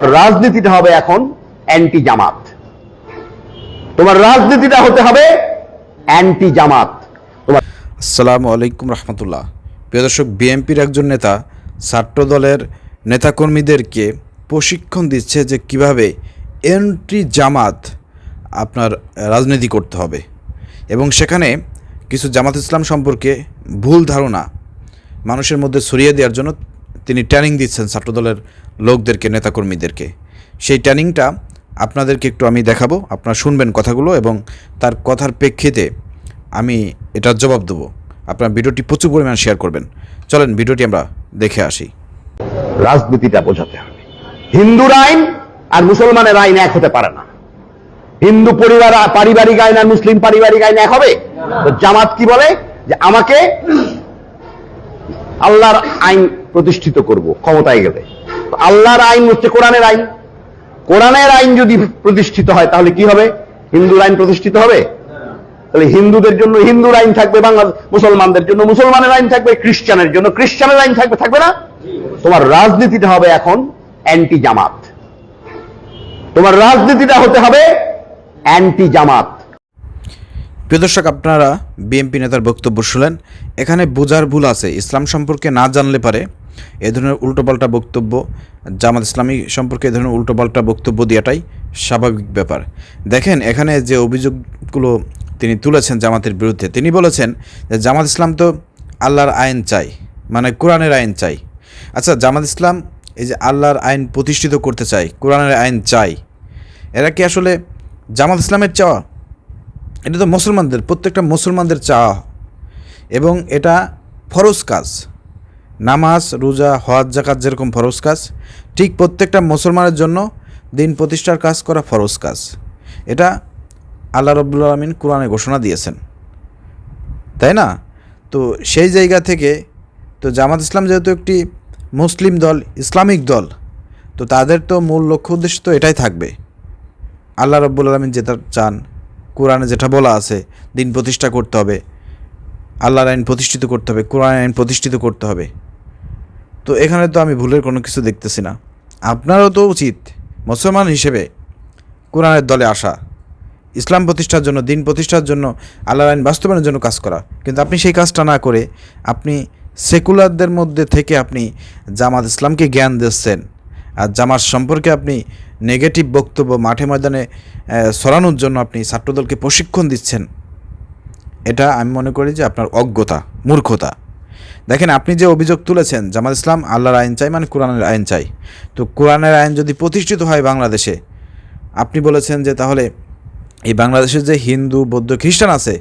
রাজনীতিটা হবে এখন অ্যান্টি জামাত তোমার রাজনীতিটা হতে হবে অ্যান্টি জামাত আসসালামু আলাইকুম রহমতুল্লাহ। প্রিয় দর্শক, বিএনপির একজন নেতা ছাত্র দলের নেতাকর্মীদেরকে প্রশিক্ষণ দিচ্ছে যে কীভাবে এন্ট্রি জামাত আপনার রাজনীতি করতে হবে। এবং সেখানে কিছু জামাত ইসলাম সম্পর্কে ভুল ধারণা মানুষের মধ্যে ছড়িয়ে দেওয়ার জন্য তিনি ট্রেনিং দিচ্ছেন ছাত্রদলের লোকদেরকে, নেতাকর্মীদেরকে। সেই ট্রেনিংটা আপনাদেরকে একটু আমি দেখাবো, আপনারা শুনবেন কথাগুলো এবং তার কথার প্রেক্ষিতে আমি এটার জবাব দেবো। আপনার ভিডিওটি প্রচুর পরিমাণ শেয়ার করবেন। চলেন, ভিডিওটি আমরা দেখে আসি। রাজনীতিটা বোঝাতে হবে। হিন্দুর আইন আর মুসলমানের আইন এক হতে পারে না। হিন্দু পরিবার, পারিবারিক আইন আর মুসলিম পারিবারিক আইন এক হবে? জামাত কি বলে? যে আমাকে আল্লাহর আইন প্রতিষ্ঠিত করব, ক্ষমতায় গেলে। আল্লাহর আইন হচ্ছে কোরআনের আইন। কোরআনের আইন যদি প্রতিষ্ঠিত হয়, তাহলে কি হবে? হিন্দুর আইন প্রতিষ্ঠিত হবে? তাহলে হিন্দুদের জন্য হিন্দুর আইন থাকবে বাংলা মুসলমানদের জন্য মুসলমানের আইন থাকবে, খ্রিস্টানের জন্য খ্রিস্টানের আইন থাকবে থাকবে না? তোমার রাজনীতিটা হবে এখন অ্যান্টি জামাত তোমার রাজনীতিটা হতে হবে অ্যান্টি জামাত প্রিয় দর্শক, আপনারা বিএনপি নেতার বক্তব্য শুনলেন। এখানে বোঝার ভুল আছে। ইসলাম সম্পর্কে না জানলে পারে এ ধরনের উল্টোপাল্টা বক্তব্য জামাত ইসলামী সম্পর্কে এ ধরনের উল্টোপাল্টা বক্তব্য দেওয়াটাই স্বাভাবিক ব্যাপার। দেখেন, এখানে যে অভিযোগগুলো তিনি তুলেছেন জামাতের বিরুদ্ধে, তিনি বলেছেন যে জামাত ইসলাম তো আল্লাহর আইন চাই মানে কোরআনের আইন চাই। আচ্ছা জামাত ইসলাম এই যে আল্লাহর আইন প্রতিষ্ঠিত করতে চায়, কোরআনের আইন চাই, এরা কি আসলে জামাত ইসলামের চাওয়া? এটা তো মুসলমানদের, প্রত্যেকটা মুসলমানদের চাওয়া। এবং এটা ফরজ কাজ। নামাজ, রোজা, হজ জাকাত যেরকম ফরজ কাজ, ঠিক প্রত্যেকটা মুসলমানের জন্য দিন প্রতিষ্ঠার কাজ করা ফরজ কাজ। এটা আল্লাহ রব্বুল আলমিন কোরআনে ঘোষণা দিয়েছেন। তাই না? তো সেই জায়গা থেকে তো জামাত ইসলাম যেহেতু একটি মুসলিম দল, ইসলামিক দল, তো তাদের তো মূল লক্ষ্য উদ্দেশ্য তো এটাই থাকবে। আল্লাহ রব্বুল আলমিন যেটা চান, কোরআনে যেটা বলা আছে, দিন প্রতিষ্ঠা করতে হবে, আল্লাহর আইন প্রতিষ্ঠিত করতে হবে কোরআন আইন প্রতিষ্ঠিত করতে হবে। তো এখানে তো আমি ভুলের কোনো কিছু দেখতেছি না। আপনারও তো উচিত মুসলমান হিসেবে কোরআনের দলে আসা। ইসলাম প্রতিষ্ঠার জন্য, দিন প্রতিষ্ঠার জন্য, আল্লাহর আইন বাস্তবায়নের জন্য কাজ করা। কিন্তু আপনি সেই কাজটা না করে আপনি সেকুলারদের মধ্যে থেকে আপনি জামাত ইসলামকে জ্ঞান দিচ্ছেন। আর জামাত সম্পর্কে আপনি নেগেটিভ বক্তব্য মাঠে ময়দানে সরানোর জন্য আপনি ছাত্রদলকে প্রশিক্ষণ দিচ্ছেন। এটা আমি মনে করি যে আপনার অজ্ঞতা, মূর্খতা। দেখেন, আপনি যে অভিযোগ তুলেছেন, জামাত ইসলাম আল্লাহর আইন চাই মানে কোরআনের আইন চাই। তো কোরআনের আইন যদি প্রতিষ্ঠিত হয় বাংলাদেশে, আপনি বলেছেন যে তাহলে এই বাংলাদেশের যে হিন্দু, বৌদ্ধ, খ্রিস্টান আছে,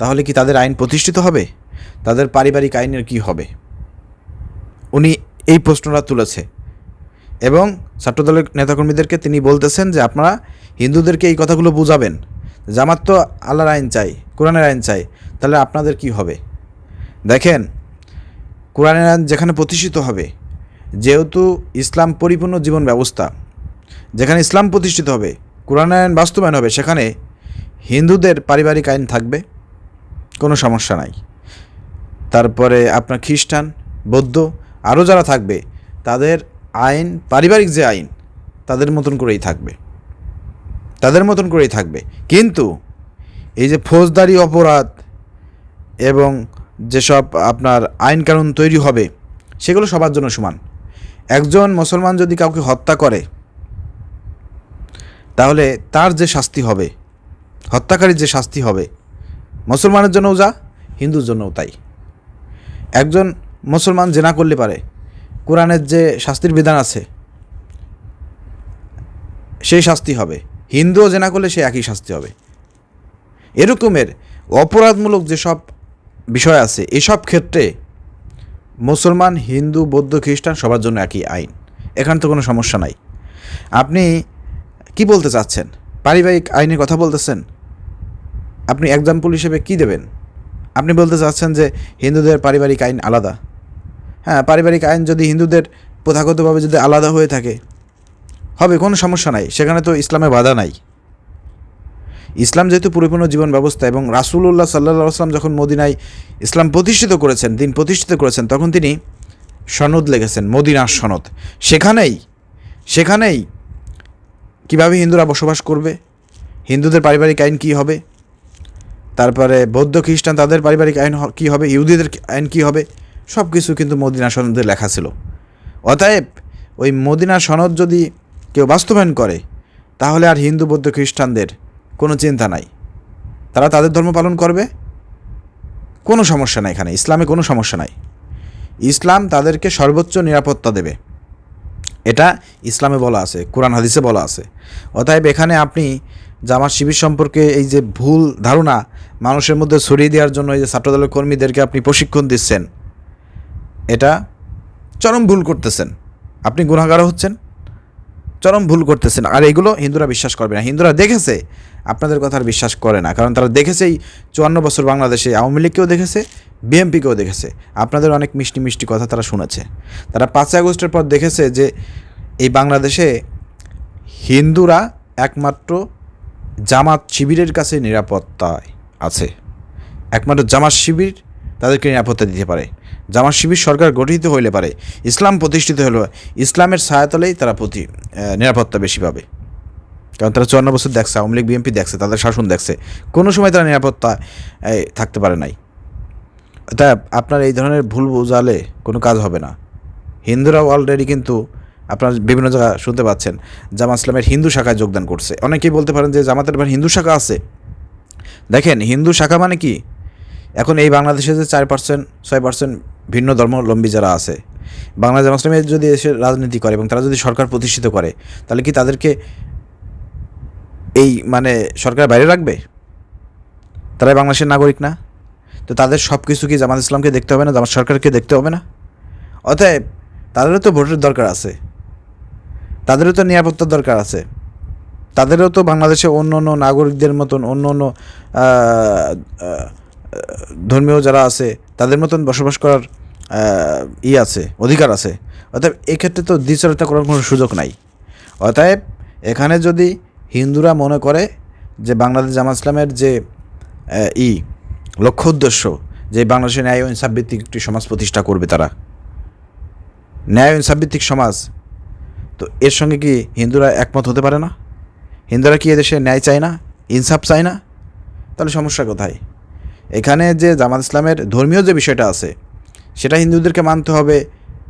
তাহলে কি তাদের আইন প্রতিষ্ঠিত হবে? তাদের পারিবারিক আইনের কি হবে? উনি এই প্রশ্নটা তুলেছে। এবং ছাত্রদলের নেতাকর্মীদেরকে তিনি বলতেছেন যে আপনারা হিন্দুদেরকে এই কথাগুলো বুঝাবেন, জামাত তো আল্লাহর আইন চাই, কোরআনের আইন চাই, তাহলে আপনাদের কি হবে? দেখেন কোরআনের আইন যেখানে প্রতিষ্ঠিত হবে, যেহেতু ইসলাম পরিপূর্ণ জীবন ব্যবস্থা, যেখানে ইসলাম প্রতিষ্ঠিত হবে কোরআন আইন বাস্তবায়ন হবে, সেখানে হিন্দুদের পারিবারিক আইন থাকবে, কোনো সমস্যা নাই। তারপরে আপনার খ্রিস্টান, বৌদ্ধ, আরও যারা থাকবে, তাদের আইন, পারিবারিক যে আইন, তাদের মতন করেই থাকবে। তাদের মতন করেই থাকবে। কিন্তু এই যে ফৌজদারি অপরাধ এবং যেসব আপনার আইন কানুন তৈরি হবে, সেগুলো সবার জন্য সমান। একজন মুসলমান যদি কাউকে হত্যা করে, তাহলে তার যে শাস্তি হবে, হত্যাকারীর যে শাস্তি হবে, মুসলমানের জন্যও যা, হিন্দুর জন্যও তাই। একজন মুসলমান জেনা করলে পারে, কোরআনের যে শাস্তির বিধান আছে, সেই শাস্তি হবে। হিন্দুও জেনা করলে সে একই শাস্তি হবে। এরকমের অপরাধমূলক যেসব বিষয় আছে, এসব ক্ষেত্রে মুসলমান, হিন্দু, বৌদ্ধ, খ্রিস্টান সবার জন্য একই আইন। এখানে তো কোনো সমস্যা নাই। আপনি কি বলতে চাচ্ছেন? পারিবারিক আইনের কথা বলতেছেন? আপনি এক্সাম্পল হিসেবে কি দেবেন? আপনি বলতে চাচ্ছেন যে হিন্দুদের পারিবারিক আইন আলাদা। হ্যাঁ পারিবারিক আইন যদি হিন্দুদের প্রথাগতভাবে যদি আলাদা হয়ে থাকে, হবে, কোনো সমস্যা নাই। সেখানে তো ইসলামে বাধা নাই। ইসলাম যেহেতু পরিপূর্ণ জীবন ব্যবস্থা এবং রাসুল্লাহ সাল্লাহ আসলাম যখন মদিনায় ইসলাম প্রতিষ্ঠিত করেছেন, দিন প্রতিষ্ঠিত করেছেন, তখন তিনি সনদ লেগেছেন মদিনার সনদ। সেখানেই সেখানেই কীভাবে হিন্দুরা বসবাস করবে? হিন্দুদের পারিবারিক আইন কী হবে? তারপরে বৌদ্ধ খ্রিস্টান তাদের পারিবারিক আইন কী হবে? ইহুদিদের আইন কী হবে? সব কিছু কিন্তু মদিনা সনদে লেখা ছিল। অতএব ওই মদিনা সনদ যদি কেউ বাস্তবায়ন করে, তাহলে আর হিন্দু, বৌদ্ধ খ্রিস্টানদের কোনো চিন্তা নাই। তারা তাদের ধর্ম পালন করবে? কোনো সমস্যা নাই এখানে, ইসলামে কোনো সমস্যা নাই। ইসলাম তাদেরকে সর্বোচ্চ নিরাপত্তা দেবে। এটা ইসলামে বলা আছে, কোরআন হাদিসে বলা আছে। অতএব এখানে আপনি জামাত শিবির সম্পর্কে এই যে ভুল ধারণা, মানুষের মধ্যে ছড়িয়ে দেওয়ার জন্য এই যে ছাত্রদলের কর্মীদেরকে আপনি প্রশিক্ষণ দিচ্ছেন, এটা চরম ভুল করতেছেন। আপনি গুণাগারও হচ্ছেন, চরম ভুল করতেছেন। আর এগুলো হিন্দুরা বিশ্বাস করবে না। হিন্দুরা দেখেছে আপনাদের কথা আর বিশ্বাস করে না। কারণ তারা দেখেছেই চুয়ান্ন বছর বাংলাদেশে আওয়ামী লীগকেও দেখেছে বিএমপিকেও দেখেছে। আপনাদের অনেক মিষ্টি মিষ্টি কথা তারা শুনেছে। তারা পাঁচই আগস্টের পর দেখেছে যে এই বাংলাদেশে হিন্দুরা একমাত্র জামাত শিবিরের কাছে নিরাপত্তায় আছে। একমাত্র জামাত শিবির তাদেরকে নিরাপত্তা দিতে পারে। জামাত শিবির সরকার গঠিত হইলে পারে। ইসলাম প্রতিষ্ঠিত হলে ইসলামের ছায়াতলেই তারা প্রতি নিরাপত্তা বেশি পাবে। কারণ তারা চুয়ান্ন বছর দেখছে, আওয়ামী লীগ, বিএনপি দেখছে, তাদের শাসন দেখছে। কোনো সময় তারা নিরাপত্তা থাকতে পারে নাই। তা আপনার এই ধরনের ভুল বোঝালে কোনো কাজ হবে না। হিন্দুরাও অলরেডি কিন্তু আপনার বিভিন্ন জায়গা শুনতে পাচ্ছেন জামা ইসলামের হিন্দু শাখায় যোগদান করছে। অনেকেই বলতে পারেন যে জামাতের এবার হিন্দু শাখা আছে। দেখেন, হিন্দু শাখা মানে কি? এখন এই বাংলাদেশে যে চার পার্সেন্ট ছয় পার্সেন্ট ভিন্ন ধর্মাবলম্বী যারা আছে বাংলা জামা ইসলামের যদি এসে রাজনীতি করে এবং তারা যদি সরকার প্রতিষ্ঠিত করে, তাহলে কি তাদেরকে এই মানে সরকার বাইরে রাখবে? তারাই বাংলাদেশের নাগরিক না? তো তাদের সব কিছু কি জামাত ইসলামকে দেখতে হবে না? জামাত সরকারকে দেখতে হবে না? অতএব তাদেরও তো ভোটের দরকার আছে। তাদেরও তো নিরাপত্তার দরকার আছে। তাদেরও তো বাংলাদেশে অন্য অন্য নাগরিকদের মতন, অন্য অন্য ধর্মীয় যারা আছে, তাদের মতন বসবাস করার ই আছে, অধিকার আছে। অতএব এক্ষেত্রে তো দ্বিচারিতা করার কোনো সুযোগ নাই। অতএব এখানে যদি হিন্দুরা মনে করে যে বাংলাদেশ জামা ইসলামের যে ই, লক্ষ্য উদ্দেশ্য যে বাংলাদেশে ন্যায় ও একটি সমাজ প্রতিষ্ঠা করবে তারা। ন্যায় ও সমাজ, তো এর সঙ্গে কি হিন্দুরা একমত হতে পারে না? হিন্দুরা কি এদেশে ন্যায় চায় না? ইনসাফ চায় না? তাহলে সমস্যা কোথায়? এখানে যে জামাত ইসলামের ধর্মীয় যে বিষয়টা আছে, সেটা হিন্দুদেরকে মানতে হবে,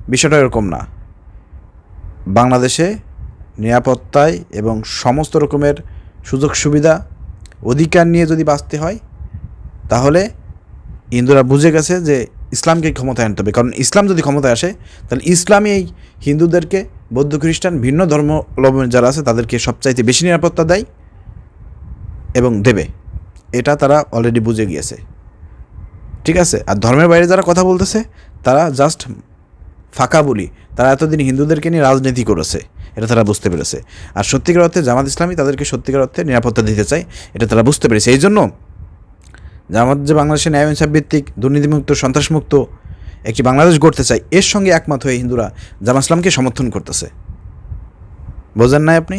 বিষয়টা এরকম না। বাংলাদেশে নিরাপত্তায় এবং সমস্ত রকমের সুযোগ সুবিধা অধিকার নিয়ে যদি বাঁচতে হয়, তাহলে হিন্দুরা বুঝে গেছে যে ইসলামকে ক্ষমতায় আনতে হবে। কারণ ইসলাম যদি ক্ষমতায় আসে, তাহলে ইসলামই এই হিন্দুদেরকে, বৌদ্ধ খ্রিস্টান, ভিন্ন ধর্মাবলম্বী যারা আছে, তাদেরকে সবচাইতে বেশি নিরাপত্তা দেয় এবং দেবে। এটা তারা অলরেডি বুঝে গিয়েছে। ঠিক আছে? আর ধর্মের বাইরে যারা কথা বলতেছে, তারা জাস্ট ফাঁকা বলি। তারা এতদিন হিন্দুদেরকে নিয়ে রাজনীতি করেছে। এটা তারা বুঝতে পেরেছে। আর সত্যিকার অর্থে জামাত ইসলামী তাদেরকে সত্যিকার অর্থে নিরাপত্তা দিতে চায়, এটা তারা বুঝতে পেরেছে। এই জন্য জামাত যে বাংলাদেশের ন্যায় ইনসাফ ভিত্তিক, দুর্নীতিমুক্ত, সন্ত্রাসমুক্ত একটি বাংলাদেশ গড়তে চায়, এর সঙ্গে একমত হয়ে হিন্দুরা জামাত ইসলামকে সমর্থন করতেছে। বোঝেন নাই আপনি?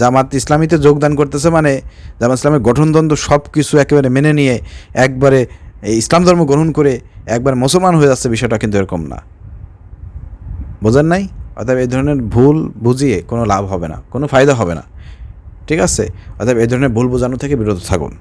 জামাত ইসলামীতে যোগদান করতেছে মানে জামাত ইসলামের গঠনদ্বন্দ্ব সব কিছু একেবারে মেনে নিয়ে একবারে ইসলাম ধর্ম গ্রহণ করে একবার মুসলমান হয়ে যাচ্ছে, বিষয়টা কিন্তু এরকম না। বোঝেন নাই? অর্থাৎ এই ধরনের ভুল বুঝিয়ে কোনো লাভ হবে না, কোনো ফায়দা হবে না। ঠিক আছে? অর্থাৎ এই ধরনের ভুল বোঝানো থেকে বিরত থাকুন।